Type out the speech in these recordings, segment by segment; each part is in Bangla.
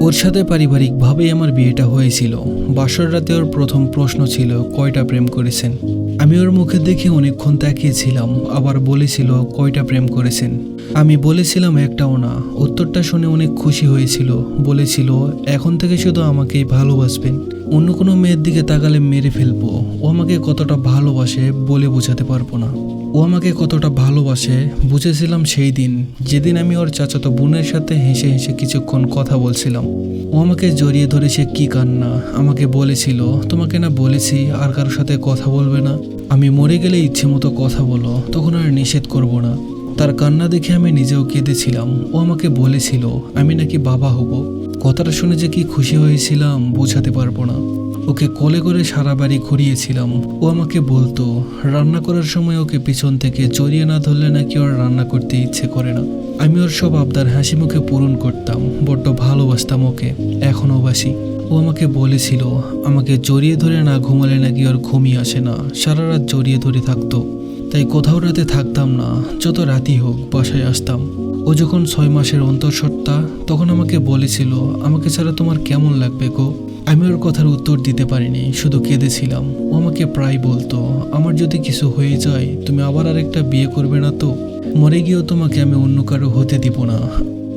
ওর সাথে পারিবারিকভাবেই আমার বিয়েটা হয়েছিল। বাসর রাতে ওর প্রথম প্রশ্ন ছিল, কয়টা প্রেম করেছেন? আমি ওর মুখে দেখে অনেকক্ষণ তাকিয়েছিলাম, আবার বলেছিল, কয়টা প্রেম করেছেন? আমি বলেছিলাম, একটাও না। উত্তরটা শুনে অনেক খুশি হয়েছিল, বলেছিল, এখন থেকে শুধু আমাকেই ভালোবাসবেন। অন্য কোনো মেয়ের দিকে তাকালে মেরে ফেলব। ও আমাকে কতটা ভালোবাসে বলে বোঝাতে পারব না। ও আমাকে কতটা ভালোবাসে বুঝেছিলাম সেই দিন, যেদিন আমি ওর চাচাতো বোনের সাথে হেসে হেসে কিছুক্ষণ কথা বলছিলাম। ও আমাকে জড়িয়ে ধরে সে কি কান্না আমাকে বলেছিল, তোমাকে না বলেছি আর কারোর সাথে কথা বলবে না। আমি মরে গেলে ইচ্ছে মতো কথা বলো, তখন আর নিষেধ করব না। তার কান্না দেখে আমি নিজেও কেঁদেছিলাম। ও আমাকে বলেছিল, আমি নাকি বাবা হব। কথাটা শুনে যে কি খুশি হয়েছিলাম বোঝাতে পারব না। ওকে কোলে করে সারা বাড়ি ঘুরিয়েছিলাম। ও আমাকে বলতো, রান্না করার সময় ওকে পিছন থেকে জড়িয়ে না ধরলে নাকি ওর রান্না করতে ইচ্ছে করে না। আমি ওর সব আবদার হাসি মুখে পূরণ করতাম, বড্ড ভালোবাসতাম ওকে এখনও বাসি। ও আমাকে বলেছিল, আমাকে জড়িয়ে ধরে না ঘুমালে নাকি ওর ঘুমই আসে না, সারা রাত জড়িয়ে ধরে থাকতো। তাই কোথাও রাতে থাকতাম না, যত রাতই হোক বাসায় আসতাম। ও যখন ছয় মাসের অন্তঃসত্ত্বা, তখন আমাকে বলেছিল, আমাকে ছাড়া তোমার কেমন লাগবে গো? আমি ওর কথার উত্তর দিতে পারিনি, শুধু কেঁদেছিলাম। ও আমাকে প্রায় বলতো, আমার যদি কিছু হয়ে যায়, তুমি আবার আরেকটা বিয়ে করবে না তো? মরে গিয়েও তোমাকে আমি অন্য কারও হতে দিব না।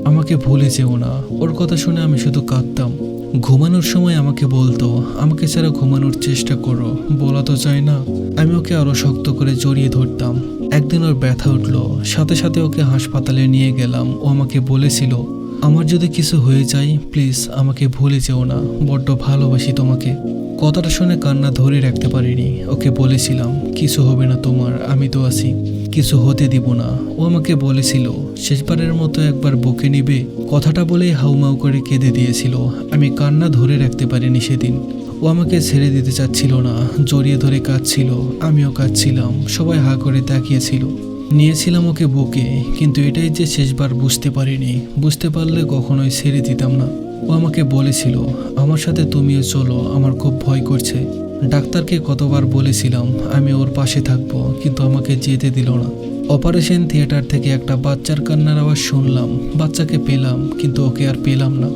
আমাকে ভুলে যেও না। ওর কথা শুনে আমি শুধু কাঁদতাম। ঘুমানোর সময় আমাকে বলতো, আমাকে ছাড়া ঘুমানোর চেষ্টা করো, বলা তো চায় না। আমি ওকে আরও শক্ত করে জড়িয়ে ধরতাম। একদিন ওর ব্যথা উঠল, সাথে সাথে ওকে হাসপাতালে নিয়ে গেলাম। ও আমাকে বলেছিল, আমার যদি কিছু হয়ে যায়, প্লিজ আমাকে ভুলে যেও না, বড্ড ভালোবাসি তোমাকে। কথাটা শুনে কান্না ধরে রাখতে পারিনি। ওকে বলেছিলাম, কিছু হবে না তোমার, আমি তো আছি। কিছু হতে দিব না। ও আমাকে বলেছিল, শেষবারের মতো একবার বুকে নিবে। কথাটা বলেই হাউমাউ করে কেঁদে দিয়েছিল। আমি কান্না ধরে রাখতে পারিনি সেদিন। ও আমাকে ছেড়ে দিতে চাচ্ছিল না, জড়িয়ে ধরে কাঁদছিল। আমিও কাঁদছিলাম, সবাই হা করে তাকিয়েছিল। নিয়েছিলাম ওকে বুকে, কিন্তু এটাই যে শেষবার বুঝতে পারিনি। বুঝতে পারলে কখনোই ছেড়ে দিতাম না। ও আমাকে বলেছিল, আমার সাথে তুমিও চলো, আমার খুব ভয় করছে। ডাক্তারকে কতবার বলেছিলাম, আমি ওর পাশে থাকব, কিন্তু আমাকে যেতে দিল না। অপারেশন থিয়েটার থেকে একটা বাচ্চার কান্নার আওয়াজ শুনলাম। বাচ্চাকে পেলাম, কিন্তু ওকে আর পেলাম না।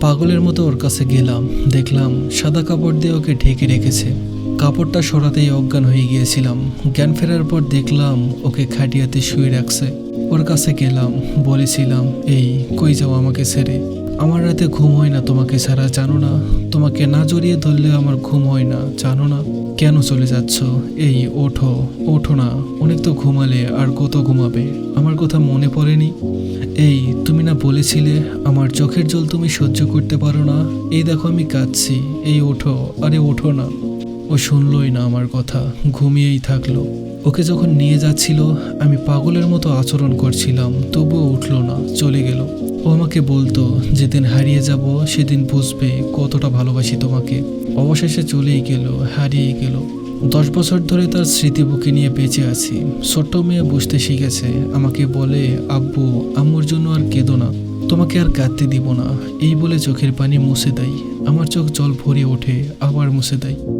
পাগলের মতো ওর কাছে গেলাম, দেখলাম সাদা কাপড় দিয়ে ওকে ঢেকে রেখেছে। কাপড়টা সরাতেই অজ্ঞান হয়ে গিয়েছিলাম। জ্ঞান ফেরার পর দেখলাম ওকে খাটিয়াতে শুয়ে রাখছে। ওর কাছে গেলাম, বলেছিলাম, এই, কই যাও আমাকে ছেড়ে? আমার রাতে ঘুম হয় না, তোমাকে ছাড়া জানো না। তোমাকে না জড়িয়ে ধরলে আমার ঘুম হয় না, জানো না। কেন চলে যাচ্ছ? এই, ওঠো ওঠো না। অনেক তো ঘুমালে, আর কত ঘুমাবে? আমার কথা মনে পড়েনি? এই, তুমি না বলেছিলে, আমার চোখের জল তুমি সহ্য করতে পারো না। এই দেখো আমি কাঁদছি। এই, ওঠো। আরে, ওঠো না। ও শুনলই না আমার কথা। ঘুমিয়েই থাকল। ওকে যখন নিয়ে যাচ্ছিল, আমি পাগলের মতো আচরণ করছিলাম, তবুও উঠল না, চলে গেল। ও আমাকে বলতো, যেদিন হারিয়ে যাব, সেদিন বুঝবে কতটা ভালোবাসি তোমাকে। অবশেষে চলেই গেল হারিয়ে গেল। দশ বছর ধরে তার স্মৃতি বুকে নিয়ে বেঁচে আছি। ছোট্ট মেয়ে বুঝতে শিখেছে, আমাকে বলে, আব্বু, আম্মুর জন্য আর কেঁদো না। তোমাকে আর কাঁদতে দিব না। এই বলে চোখের পানি মুছে দেয়। আমার চোখ জল ভরিয়ে ওঠে, আবার মুছে দেয়।